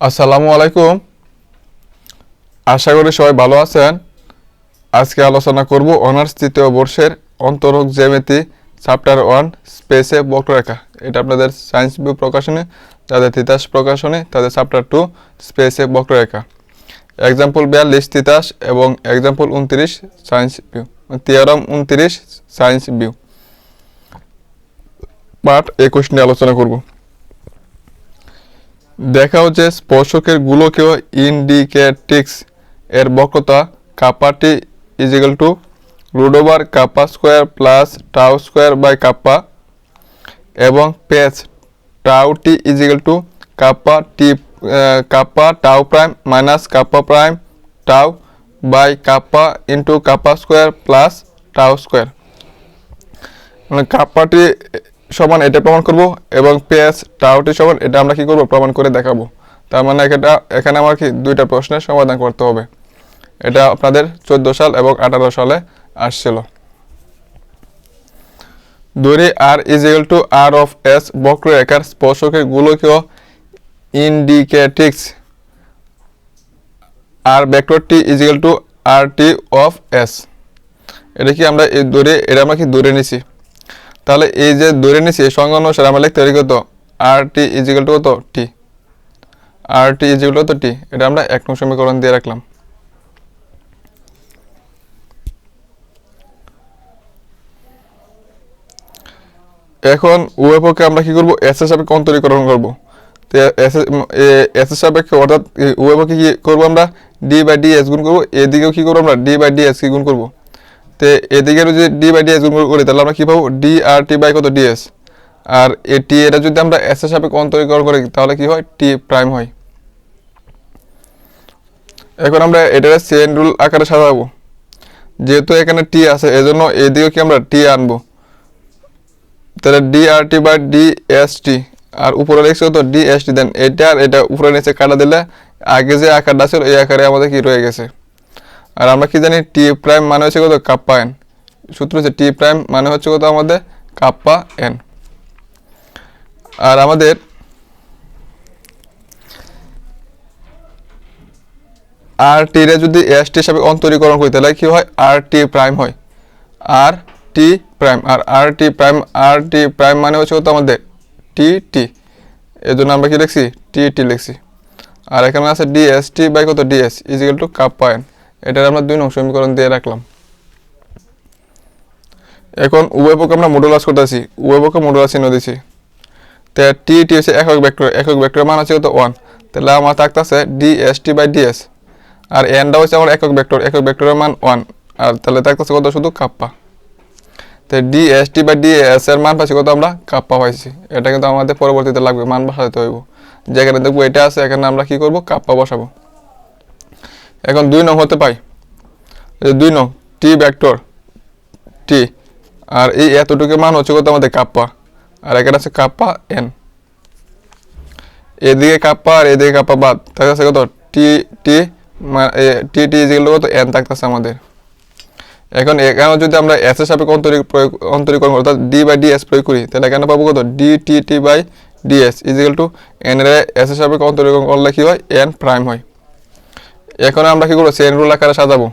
আসসালামু আলাইকুম। আশা করি সবাই ভালো আছেন। আজকে আলোচনা করব অনার্স তৃতীয় বর্ষের অন্তরক জ্যামিতি, চ্যাপ্টার ওয়ান, স্পেসে বক্ররেখা। এটা আপনাদের সায়েন্স বিউ প্রকাশনে, তাদের তিতাস প্রকাশনে, তাদের চ্যাপ্টার টু, স্পেসে বক্ররেখা। এক্সাম্পল বিয়াল্লিশ তিতাস এবং এক্সাম্পল উনত্রিশ, সায়েন্স ভিউ থিওরাম উনত্রিশ, সায়েন্স ভিউ পার্ট একুশ নিয়ে আলোচনা করব। দেখা হচ্ছে স্পর্শকের গোলকীয় ইন্ডিকেটিক্স এর বক্রতা কাপ্পাটি equal to root over kappa square plus tau square by kappa এবং পেজ টাউ টি is equal to kappa T kappa tau prime minus kappa prime tau by kappa into kappa square plus tau square মানে কাপ্পাটি সমান এটা প্রমাণ করব এবং পেস টাউটি সমান, এটা আমরা কি করব? প্রমাণ করে দেখাবো। তার মানে এটা এখানে আমার কি দুইটা প্রশ্নের সমাধান করতে হবে। এটা আপনাদের চোদ্দ সাল এবং আঠারো সালে আসছিল। দড়ি R is equal to R of S বক্ররেখার স্পর্শকের গোলকীয় ইন্ডিকেটিক্স আর ভেক্টরটি is equal to R T of S এটা কি আমরা এই দূরে এটা আমরা কি দূরে নিছি? তাহলে এই যে ধরে নিছি, এই সংজ্ঞা অনুসারে আমরা লিখতে পারি কত? আর টি ইজিক্যাল টু কত? টি আর টি ইজিক্যাল টু টি এটা আমরা এক নং সমীকরণ দিয়ে রাখলাম। এখন উভয় আমরা কি করব? এস এর সাপেক্ষে অন্তরীকরণ করব। তো এস এস এর সাপেক্ষে অর্থাৎ উভয় কি করব আমরা? ডি বাই ডি এস গুণ করব। এদিকেও কি করব আমরা? ডি বাই ডি এস কি গুণ করব? তো এদিকে যদি ডি বাই ডি এস গুণ করি, তাহলে আমরা কি পাবো? ডি আর টি বাই কত ডিএস আর এ টি এটা যদি আমরা এস এর সাপেক্ষে অন্তরীকরণ করি, তাহলে কি হয়? টি প্রাইম হয়। এখন আমরা এটা চেন রুল আকারে সাজাবো। যেহেতু এখানে টি আছে, এজন্য এদিকে কি আমরা টি আনব? তাহলে D R T by D S T আর উপরে লিখছে তো ডি এস টি দেন এটা আর এটা উপরে নিচে কাটা দিলে, আগে যে আকারটা ছিল, এই আকারে আমাদের কি রয়ে গেছে? আর আমরা কি জানি টি প্রাইম মানে হচ্ছে কত? কাপ্পা এন সূত্র হচ্ছে টি প্রাইম মানে হচ্ছে কত আমাদের? কাপ্পা এন আর আমাদের আর টি রে যদি এস টি হিসাবে অন্তরীকরণ করি, তাহলে কি হয়? আর টি প্রাইম হয়। আর টি প্রাইম আর R T prime R T prime মানে হচ্ছে কত আমাদের? টি টি এর জন্য আমরা কি লিখছি? টি টি লিখছি। আর এখানে আছে ডিএস টি বাই কত? DS equal to kappa N এটার আমরা দুই নং সমীকরণ দিয়ে রাখলাম। এখন পক্ষে আমরা মডুলাস করতেছি পক্ষে মডুলাস চিহ্ন দিছি। তো টি টি হচ্ছে একক ভেক্টর একক ভেক্টরের মান আছে কত? ওয়ান তাহলে আমার থাকতেছে D S T by D S আর এনটা হচ্ছে আমার একক ভেক্টর একক ভেক্টরের মান ওয়ান আর তাহলে থাকতেছে কত? শুধু কাপ্পা তো D S T by D S এর মান পাচ্ছি কত আমরা? কাপ্পা পাইছি। এটা কিন্তু আমাদের পরবর্তীতে লাগবে, মান বসাতে হইব। যেখানে দেখব এটা আছে, এখানে আমরা কি করব? কাপ্পা বসাবো। এখন দুই নং হতে পাই। দুই নং টি ভেক্টর টি আর এই এতটুকু মান হচ্ছে কত আমাদের কাপ্পা আর এখানে আছে কাপ্পা এন এদিকে কাপ্পা আর এদিকে কাপ্পা বাদ। থাকতেছে কত? টি টি টি টি যেগুলো কত? এন থাকতেছে আমাদের। এখন এখানে যদি আমরা এস এর সাপেক্ষে অন্তরিক প্রয়োগ অন্তরীকরণ করি, অর্থাৎ ডি বাই ডি এস প্রয়োগ করি, তাহলে এখানে পাবো কত? D T T by D S equal to N এর এস এর সাপেক্ষে অন্তরীকরণ করলে কি হয়? এন প্রাইম হয়। এখন আমরা কি করব? চেন রুল আকারে সাজাবো।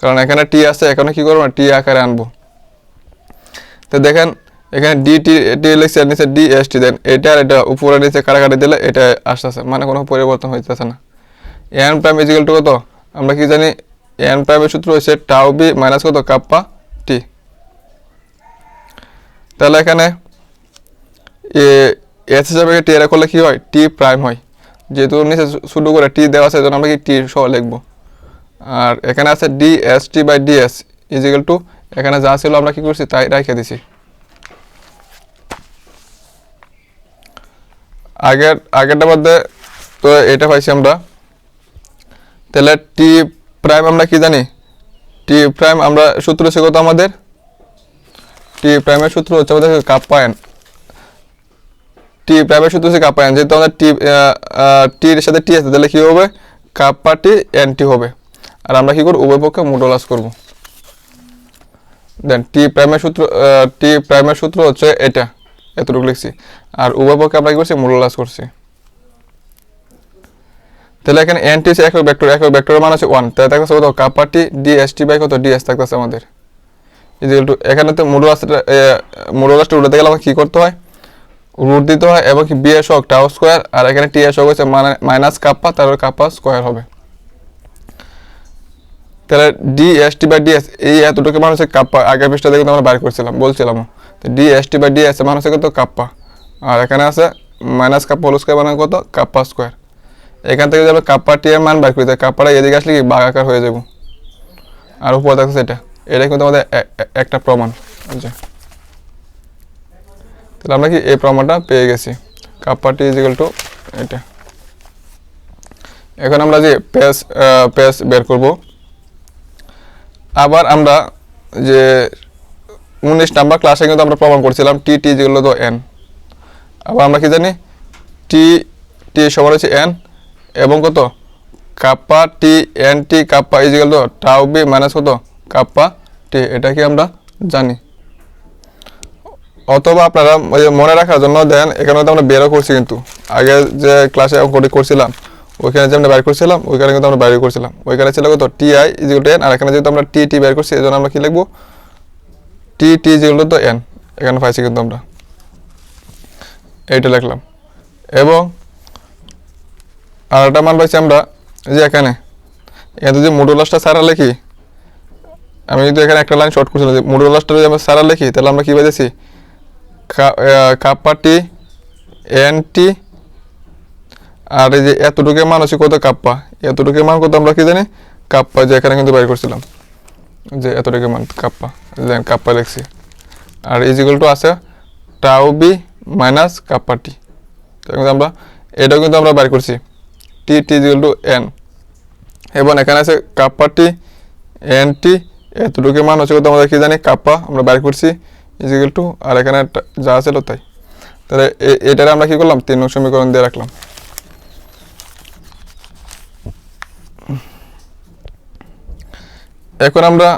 কারণ এখানে টি আছে, এখানে কি করব? টি আকারে আনব। তো দেখেন, এখানে ডি টি টি লিখছে নিচে ডি এস টি দেন এটা আর এটা উপরে নিচে কাটাকাটি দিলে এটা আসতেছে মানে কোনো পরিবর্তন হইতেছে না। এন প্রাইম ইজিক্যাল টু কত? আমরা কি জানি এন প্রাইমের সূত্র হচ্ছে টাউ বি মাইনাস কত? কাপ্পা টি তাহলে এখানে এস হিসাবে টি এর করলে কি হয়? টি প্রাইম হয়। যেহেতু নিচে শুরু করে টি দেওয়া আছে আমরা কি টি সহ লিখব? আর এখানে আছে D S T by D S equal to এখানে যা ছিল আমরা কি করছি, তাই রেখে দিছি। আগের, আগেরটা মধ্যে তো এটা পাইছি আমরা। তাহলে টি প্রাইম আমরা কি জানি? টি প্রাইম আমরা সূত্র হচ্ছে কত আমাদের? টি প্রাইমের সূত্র হচ্ছে আমাদের কাপ্পা এন টি প্রাইমের সূত্র হচ্ছে কাপ্পা এন যেহেতু আমাদের টি টির সাথে টি আছে, তাহলে কি হবে? কাপ্পা টি এন টি হবে। আর আমরা কি করব? উভয় পক্ষে মোডোলাস করব। দেন টি প্রাইমের সূত্র টি প্রাইমের সূত্র হচ্ছে এটা, এতটুকু লিখছি। আর উভয় পক্ষে আমরা কি করছি? মোডোলাস করছি। তাহলে এখানে এন টি একক ভেক্টর একক ভেক্টরের মান হচ্ছে ওয়ান তাহলে থাকতেছে কত? Kappa T D S T by কত? ডি এস থাকতেছে আমাদের। ইজিক্যাল টু এখানে তো মডুলাসটা মডুলাসটা উঠাতে গেলে আমাকে কী করতে হয়? রুট দিতে হয় এবং কি বি এস হোক টাও স্কোয়ার, আর এখানে টি এস হোক হচ্ছে মাইনাস কাপ্পা তারপর কাপ্পা স্কোয়ার হবে। তাহলে D S T by DS এই এতটুকু মান হচ্ছে কাপ্পা আগের পৃষ্ঠা থেকে আমরা বাইর করছিলাম বলছিলাম তো D S T by DS মান হচ্ছে কত? কাপ্পা আর এখানে আছে মাইনাস কাপ্পা হোল স্কোয়ার মানে কত? Kappa square. এখান থেকে যাবে কাপ্পা টি এর মান বাইর করতে কাপ্পাটা এদিকে আসলে কি? বাঘ আকার হয়ে যাব। আর উপর থাকছে এটা এটা কিন্তু আমাদের এ- এ- একটা প্রমাণ। বুঝছে তাহলে আমরা কি এই প্রমাণটা পেয়ে গেছি। কাপ্পা টি ইজিক্যাল টু এটা। এখন আমরা যে পেস পেস বের করব। আবার আমরা যে উনিশ নাম্বার ক্লাসে কিন্তু আমরা প্রমাণ করছিলাম টি টি যেগুলো তো এন আবার আমরা কি জানি? টি টি সবার হচ্ছে এন এবং কত? Kappa T N T kappa equal তো টাউ বি মাইনাস কত? কাপ্পা টি এটা কি আমরা জানি? অথবা আপনারা ওই যে মনে রাখার জন্য দেন, এখানে তো আমরা বেরও করছি কিন্তু। আগে যে ক্লাসে অঙ্কটি করছিলাম, ওইখানে যে আমরা বাইর করছিলাম, ওইখানে কিন্তু আমরা বাইরে করছিলাম। ওইখানে ছিল কত? T I equal to N আর এখানে যেহেতু আমরা টি টি বের করছি এই জন্য আমরা কি লিখব? টি টি ইজিকল তো এন এখানে পাইছি কিন্তু আমরা। এইটা লিখলাম। এবং আর একটা মান পাইছি আমরা যে এখানে। এখানে যদি মডুলাসটা সারা লিখি, আমি যদি এখানে একটা লাইন শর্ট করছিলাম যে মডুলাসটা যদি আমরা সারা লিখি, তাহলে আমরা কি পাইছি কাপ্পা টি এন টি আর এই যে এতটুকু মান হচ্ছে কত কাপ্পা, এতটুকু মান কত আমরা কি জানি? কাপ্পা যে এখানে কিন্তু বাইর করছিলাম, যে এতটুকু মান কাপ্পা দেন কাপ্পা লিখছি। আর ইজিক্যাল টু আছে টাও বি মাইনাস কাপ্পা টি তো কিন্তু আমরা, এটাও কিন্তু আমরা বাইর করছি T T is equal to N এবং এখানে আছে কাপ্পা টি এন টি এতটুকু মান হচ্ছে কত আমরা কি জানি? কাপ্পা, আমরা বাইর করছি ইজিক্যাল টু আর এখানে যা ছিল তাই। তাহলে এটারে আমরা কি করলাম? তিন নং সমীকরণ দিয়ে রাখলাম। এখন আমরা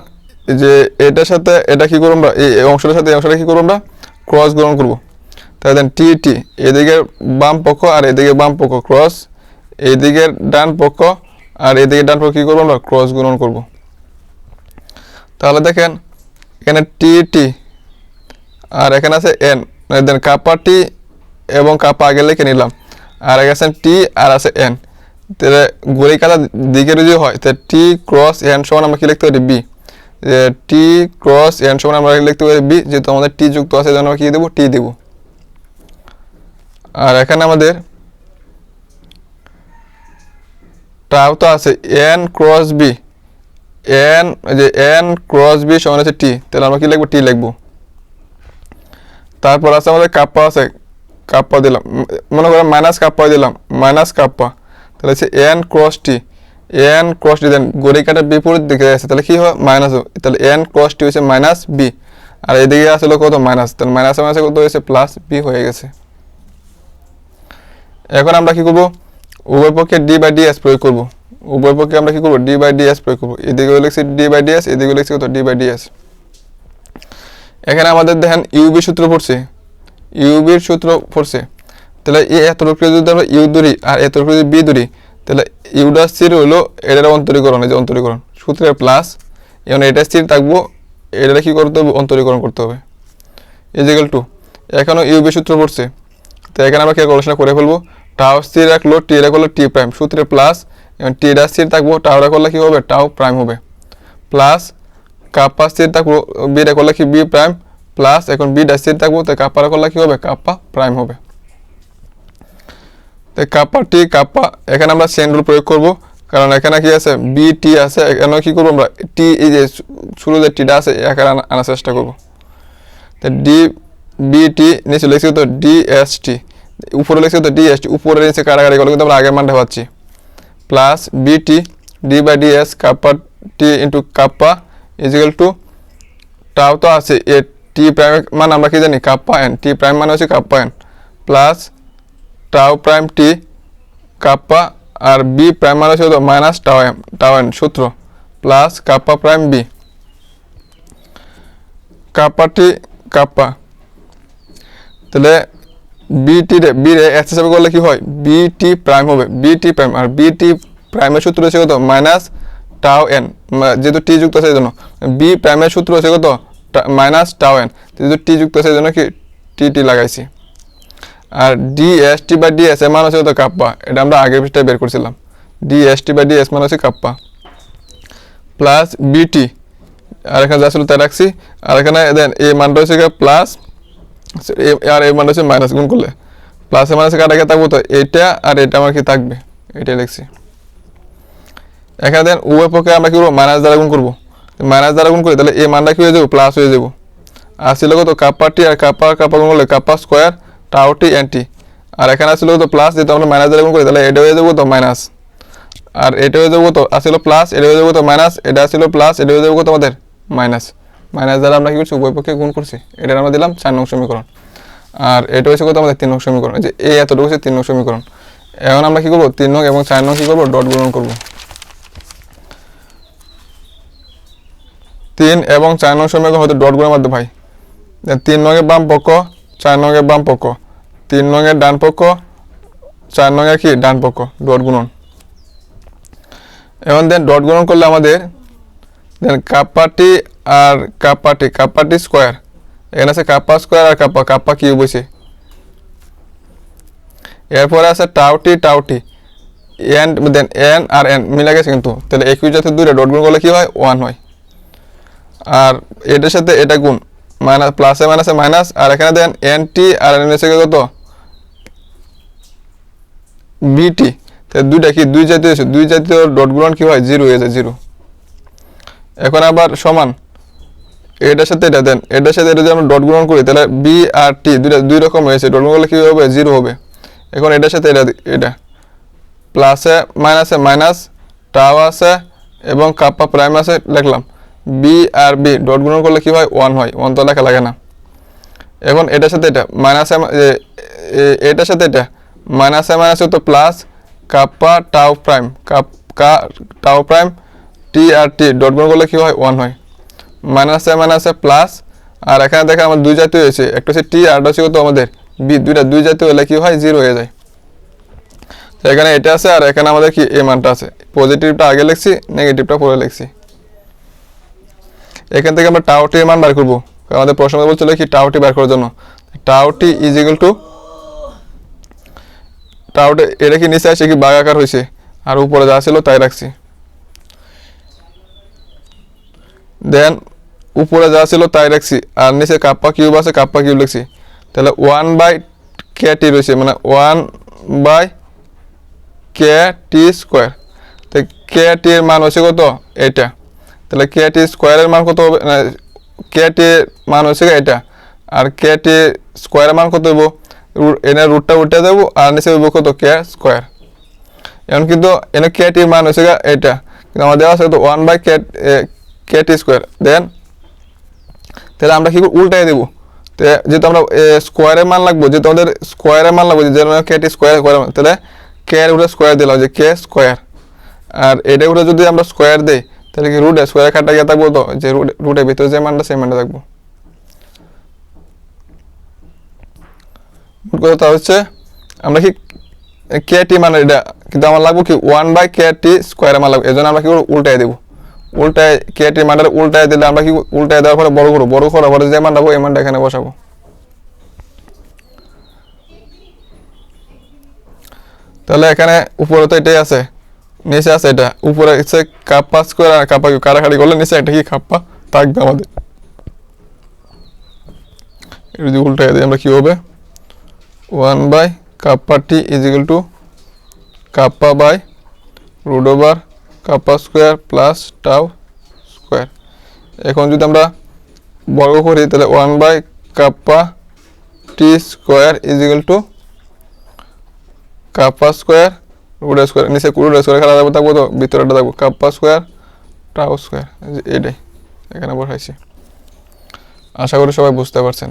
যে এটার সাথে এটা কি করব আমরা? এই অংশটার সাথে এই অংশটা কি করব আমরা? ক্রস গ্রহণ করব। তাহলে দেন টি টি এদিকের বাম পক্ষ আর এদিকে বাম পক্ষ ক্রস এদিকের ডান পক্ষ আর এদিকে ডান পক্ষ কি করব আমরা? ক্রস গ্রহণ করব। তাহলে দেখেন, এখানে টি টি আর এখানে আছে এন দেন কাপা টি এবং কাপা আগে লিখে নিলাম। আর এখানে আছে টি আর আছে এন তাহলে ঘড়ি কাটা দিকে যদি হয়, তাহলে টি ক্রস এন সমান আমরা কি লিখতে পারি? বি টি ক্রস এন সমান আমরা লিখতে পারি? বি যেহেতু আমাদের টি যুক্ত আছে জন্য আমরা কি দেবো? টি দেবো। আর এখানে আমাদের টাও তো আছে এন ক্রস বি এন যে এন ক্রস বি সমান হচ্ছে টি তাহলে আমরা কি লিখব? টি লিখব। তারপর আছে আমাদের কাপ্পা আছে কাপ্পা দিলাম। মনে করেন মাইনাস কাপ্পা দিলাম মাইনাস কাপ্পা তাহলে হচ্ছে N cross T N cross T then গড়ি কাটার বিপরীত দিকে আছে, তাহলে কি হয়? মাইনাস তাহলে এন ক্রস টি হচ্ছে মাইনাস বি আর এদিকে আসলে কত? মাইনাস তাহলে মাইনাস মাইনাসে কত হয়েছে? প্লাস বি হয়ে গেছে। এখন আমরা কি করব? উভয় পক্ষে ডি বাই ডি এস প্রয়োগ করব। উভয় পক্ষে আমরা কি করব? ডি বাই ডি এস প্রয়োগ করব। এদিকে লিখছি ডি বাই ডি এস এদিকে লিখছি কত? ডি বাই ডি এস এখানে আমাদের দেখেন ইউবি সূত্র পড়ছে। ইউবির সূত্র পড়ছে। তাহলে এই এতটুকু যদি আমরা ইউ ধরি আর এতটুকু যদি বি ধরি, তাহলে ইউডা সির হলো এটার অন্তরীকরণ, এই যে অন্তরীকরণ। সূত্রের প্লাস এখন এটা স্থির থাকব এটা কী করতে হবে? অন্তরীকরণ করতে হবে। ইজিক্যাল টু এখানেও ইউবি সূত্র পড়ছে। তো এখানে আমরা ক্যালকুলেশন করে ফেলব। টাও স্থির রাখল টি রাখল টি প্রাইম সূত্রে প্লাস এবং টিটা স্থির থাকব টাও রাখলে কী হবে? টাও প্রাইম হবে। প্লাস কাপ্পা স্থির থাকব বিটা করলে কি বি প্রাইম? প্লাস এখন বিটা স্থির থাকব তো কাপ্পা করলে কি হবে? কাপ্পা প্রাইম হবে। তো কাপা টি কাপ্পা এখানে আমরা চেন রুল প্রয়োগ করব। কারণ এখানে কি আছে? বি টি আছে। এখানে কি করব আমরা? টি এই যে শুরু যে টিটা আছে এখানে আনা- আনার চেষ্টা করব। তো ডি বি টি নিচে লিখছি তো ডি এস টি উপরে লিখছি তো ডি এস টি উপরে নিচে কারাগারি করলে কিন্তু আমরা আগের মানটা পাচ্ছি। Plus B T D by D S kappa T into kappa is equal to tau তো আছে, এ টি প্রাইম মান আমরা কি জানি? কাপ্পা এন টি প্রাইম মানে হচ্ছে kappa N plus tau prime T kappa আর বি প্রাইম মানে হচ্ছে minus tau M tau N সূত্র plus kappa prime B kappa T kappa তাহলে বিটি রে বি রে এস হিসাবে করলে কি হয়? বিটি প্রাইম হবে বিটি প্রাইম আর বিটি প্রাইমের সূত্র হচ্ছে কত? মাইনাস টাও এন যেহেতু টি যুক্ত আছে এই জন্য বি প্রাইমের সূত্র হচ্ছে কত? মাইনাস টাও এন যেহেতু টি যুক্ত আছে এই জন্য কি টি টি লাগাইছি। আর ডি এস টি বা ডি এস এর মান হচ্ছে কত? কাপ্পা এটা আমরা আগের পৃষ্ঠায় বের করছিলাম। ডি এস টি বা ডি এস মান হচ্ছে কাপ্পা প্লাস বিটি আর এখানে যা ছিল তাই রাখছি। আর এখানে দেন এই মানটা হচ্ছে প্লাস আর এই মানটা হচ্ছে মাইনাস গুণ করলে। প্লাসে মাইনাসে কাটা গিয়ে থাকব? তো এটা আর এটা আমার কি থাকবে? এটাই লিখছি। এখানে দেন উভয় পক্ষে আমরা কি করব? মাইনাস দ্বারা গুণ করব। মাইনাস দ্বারা গুণ করি তাহলে এই মানটা কি হয়ে যাব? প্লাস হয়ে যাব। আর ছিল কত? কাপ্পা টি আর কাপ্পা কাপ্পা গুণ করলে কাপ্পা স্কোয়ার টাও টি এন টি আর এখানে আসলে কত? প্লাস যেহেতু আমরা মাইনাস দ্বারা গুণ করি, তাহলে এটা হয়ে যাব তো মাইনাস আর এটা হয়ে যাব তো আসলে প্লাস এটা হয়ে যাব তো মাইনাস এটা আসলে প্লাস এটা হয়ে যাব তো আমাদের মাইনাস মাইনাস দ্বারা আমরা কি করছি? উভয় পক্ষে গুণ করছি। এটা আমরা দিলাম চার নং সমীকরণ। আর এটা হচ্ছে কত? আমাদের তিন নং সমীকরণ। যে এই এতটুকু হচ্ছে তিন নং সমীকরণ। এখন আমরা কি করব? তিন নং এবং চার নং কি করব? ডট গুণন করব। তিন এবং চার নং সমীকরণ হয়তো ডট গুণের মধ্যে ভাই তিন নঙের বাম পক্ষ, চার নঙের বাম পক্ষ। তিন নঙের ডান পক্ষ, চার নঙের কি? ডান পক্ষ ডট গুণন। এখন দেন ডট গুণন করলে আমাদের দেন কাপ্পাটি আর কাপ্পাটি কাপ্পাটি স্কোয়ার এখানে আছে কাপ্পা স্কোয়ার আর কাপ্পা কাপ্পা কিউব হয়েছে। এরপরে আছে tau T tau T N then N আর এন মিলে গেছে কিন্তু। তাহলে একুশ জাতীয় দুইটা ডট গুণ করলে কি হয়? ওয়ান হয়। আর এটার সাথে এটা গুণ। মাইনাস, প্লাসে মাইনাসে মাইনাস, আর এখানে দেন এন টি আর এন এসে কত? বিটি দুইটা কি? দুই জাতীয় দুই জাতীয় ডট গুণন কি হয়? জিরো হয়ে যায় জিরো এখন আবার সমান। এটার সাথে এটা দেন। এটার সাথে এটা যদি আমরা ডট গ্রহণ করি, তাহলে বি আর টি দুইটা দুই রকম হয়েছে। ডট গ্রহণ করলে কি হবে? জিরো হবে। এখন এটার সাথে এটা এটা। প্লাসে, মাইনাসে মাইনাস টাও আছে এবং কাপ্পা প্রাইম আছে, লিখলাম। বি আর বি ডট গুণন করলে কী হয়? ওয়ান হয়। ওয়ান তো লেখা লাগে না। এখন এটার সাথে এটা মাইনাসে এটার সাথে এটা মাইনাসে মাইনাসে তো plus kappa tau prime kappa tau prime টি আর টি ডট গুণ করলে কী হয়? ওয়ান হয়। মাইনাস মাইনাসে মাইনাসে প্লাস আর এখানে দেখেন আমার দুই জাতীয় হয়েছে। একটা হচ্ছে টি আর হচ্ছে কত আমাদের? বি দুইটা দুই জাতীয় হলে কী হয়? জিরো হয়ে যায়। তো এখানে এটা আছে, আর এখানে আমাদের কি? এ মানটা আছে। পজিটিভটা আগে লিখছি নেগেটিভটা পরে লিখছি। এখান থেকে আমরা টাউটি এর মান বার করব। আমাদের প্রশ্ন বলছিল কি টাউটি বার করার জন্য। Tau T is equal to টাউটে এটা কি নিচে আসে কি বাগাকার হয়েছে? আর উপরে যা ছিল তাই রাখছি। দেন উপরে যা ছিল তাই রাখছি। আর নিচে কাপ্পা কিউব আছে কাপ্পা কিউব লিখছি। তাহলে ওয়ান বাই কে টি রয়েছে মানে one by K T square তো কে টি এর মান হচ্ছে কত? এটা তাহলে কে টি স্কোয়ারের মান কত হবে? কে টি মান গিয়ে এটা। আর কে টি স্কোয়ারের মান কত হইব? এনে রুটটা উঠে দেবো আর নিচে হইব কত? কে স্কোয়ার এখন কিন্তু এনে কে মান গিয়ে এটা। কিন্তু আমাদের দেওয়া আছে কত? One by K K T square then তাহলে আমরা কি উল্টাই দেবো। তো, যেহেতু আমরা স্কোয়ারের মান লাগবো, যেহেতু আমাদের স্কোয়ারের মান লাগবো যেমন কে টি স্কোয়ার করে তাহলে কে এর উপরে স্কোয়ার দিলাম যে কে স্কোয়ার আর এটা উপরে যদি আমরা স্কোয়ার দেই তাহলে কি রুটে স্কোয়ার খাটটা গিয়ে থাকব তো? যে রুট রুটের ভিতরে যে মানটা, সেই মানটা থাকব। মোট কথা হচ্ছে, আমরা কি কে টি মানে এটা, কিন্তু আমার লাগবো কি one by K T square আমার লাগবে। এই জন্য আমরা কি করব? উল্টাই দেবো। উল্টায় কে টি মানটা উল্টায় দিলে আমরা কি উল্টায় দেওয়ার পরে বড় করব? বড় করার পরে যে মান রাখব এই মানটা এখানে বসাবো। তাহলে এখানে উপরে তো এটাই আছে। নিচে আছে এটা। উপরে কাপ্পা স্কোয়ার আর কাপ্পা কিউব করলে নিচে একটা কি কাপ্পা? থাকবে আমাদের। এটা যদি উল্টায় দিই আমরা কি হবে? One by kappa T is equal to kappa by root over kappa square plus tau square এখন যদি আমরা বর্গ করি, তাহলে one by kappa T square is equal to kappa square root square নিচে রুট স্কোয়ার খেলা যাব থাকব তো ভিতরেটা থাকব কাপ্পা স্কোয়ার টাও স্কোয়ার এটাই, এখানে বসাইছি। আশা করি সবাই বুঝতে পারছেন।